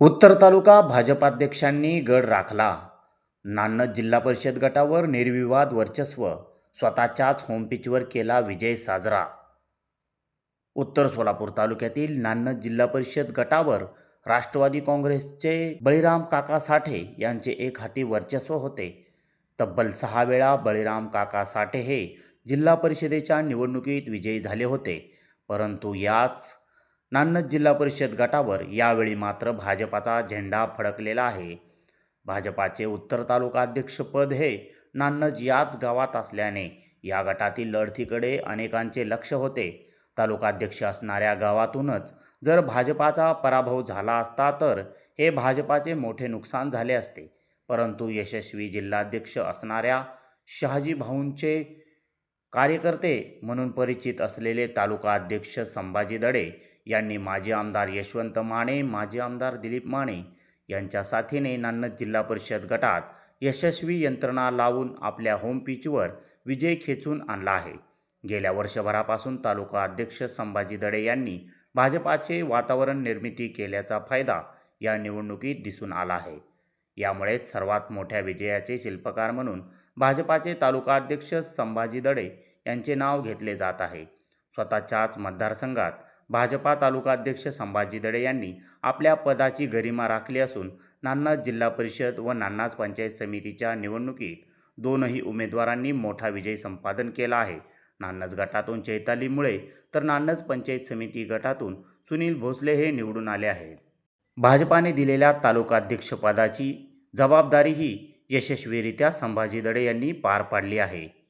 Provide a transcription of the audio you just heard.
उत्तर तालुका भाजपाध्यक्षांनी गड राखला. नान्नज जिल्हा परिषद गटावर निर्विवाद वर्चस्व स्वतःच्याच होमपिचवर केला विजय साजरा. उत्तर सोलापूर तालुक्यातील नान्नज जिल्हा परिषद गटावर राष्ट्रवादी काँग्रेसचे बळीराम काका साठे यांचे एक हाती वर्चस्व होते. तब्बल सहा वेळा बळीराम काका साठे हे जिल्हा परिषदेच्या निवडणुकीत विजयी झाले होते. परंतु याच नान्नज जिल्हा परिषद गटावर यावेळी मात्र भाजपाचा झेंडा फडकलेला आहे. भाजपाचे उत्तर तालुका अध्यक्षपद हे नान्नज याच गावात असल्याने या गटातील लढतीकडे अनेकांचे लक्ष होते. तालुकाध्यक्ष असणाऱ्या गावातूनच जर भाजपाचा पराभव झाला असता तर हे भाजपाचे मोठे नुकसान झाले असते. परंतु यशस्वी जिल्हाध्यक्ष असणाऱ्या शहाजी भाऊंचे कार्यकर्ते म्हणून परिचित असलेले तालुका अध्यक्ष संभाजी दडे यांनी माजी आमदार यशवंत माने माजी आमदार दिलीप माने यांच्या साथीने नान्नद जिल्हा परिषद गटात यशस्वी यंत्रणा लावून आपल्या होम पिचवर विजय खेचून आणला आहे. गेल्या वर्षभरापासून तालुका अध्यक्ष संभाजी दडे यांनी भाजपाचे वातावरण निर्मिती केल्याचा फायदा या निवडणुकीत दिसून आला आहे. यामुळेच सर्वात मोठ्या विजयाचे शिल्पकार म्हणून भाजपाचे तालुकाध्यक्ष संभाजी दडे यांचे नाव घेतले जात आहे. स्वतःच्याच मतदारसंघात भाजपा तालुकाध्यक्ष संभाजी दडे यांनी आपल्या पदाची गरिमा राखली असून नान्नाज जिल्हा परिषद व नान्नाज पंचायत समितीच्या निवडणुकीत दोनही उमेदवारांनी मोठा विजय संपादन केला आहे. नान्नज गटातून चैताली मुळे तर नान्नज पंचायत समिती गटातून सुनील भोसले हे निवडून आले आहेत. भाजपाने दिलेल्या तालुकाध्यक्षपदाची जबाबदारीही यशस्वीरित्या संभाजी दडे यांनी पार पाडली आहे.